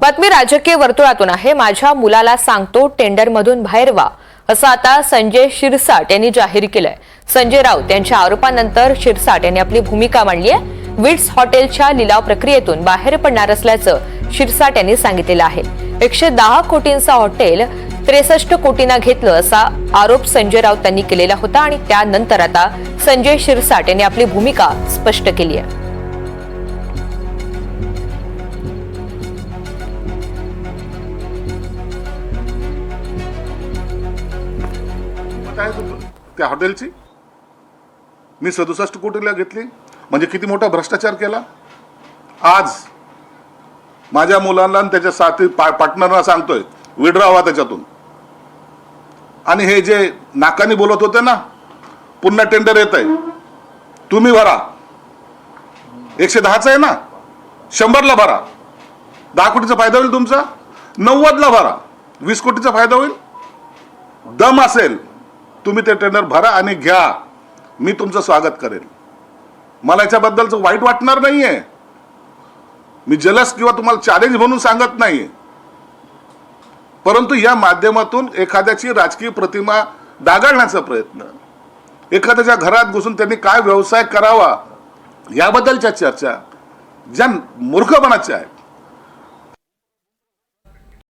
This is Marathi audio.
बातमी राजकीय वर्तुळातून आहे. माझ्या मुलाला सांगतो टेंडरमधून बाहेर व्हा. असं आता संजय शिरसाट यांनी जाहीर केलंय. संजय राऊत यांच्या आरोपानंतर शिरसाट यांनी आपली भूमिका मांडली आहे. विट्स हॉटेलच्या लिलाव प्रक्रियेतून बाहेर पडणार असल्याचं शिरसाट यांनी सांगितलेलं आहे. एकशे दहा कोटींचं हॉटेल त्रेसष्ट कोटींना घेतलं असा आरोप संजय राऊत यांनी केलेला होता आणि त्यानंतर आता संजय शिरसाट यांनी आपली भूमिका स्पष्ट केली आहे. किंमत आहे त्या हॉटेलची? मी सदुसष्ट कोटीला घेतली. म्हणजे किती मोठा भ्रष्टाचार केला? आज माझ्या मुलांना आणि त्याच्या साथी पा पार्टनरना सांगतोय विड्रॉ व्हा त्याच्यातून. आणि हे जे नाकानी बोलत होते ना पुन्हा टेंडर येत आहे तुम्ही भरा. एकशे दहाचा आहे ना? शंभरला भरा. दहा कोटीचा फायदा होईल तुमचा? नव्वदला भरा. वीस कोटीचा फायदा होईल? दम असेल. तुम्ही ते टेंडर भरा आणि घ्या. मी तुमचं स्वागत करेन. मला याच्याबद्दलचं वाईट वाटणार नाही आहे मी जलस किंवा तुम्हाला चॅलेंज म्हणून सांगत नाही परंतु या माध्यमातून एखाद्याची राजकीय प्रतिमा डागाळण्याचा प्रयत्न एखाद्याच्या घरात घुसून त्यांनी काय व्यवसाय करावा याबद्दलच्या चर्चा ज्या मूर्खपणाच्या आहेत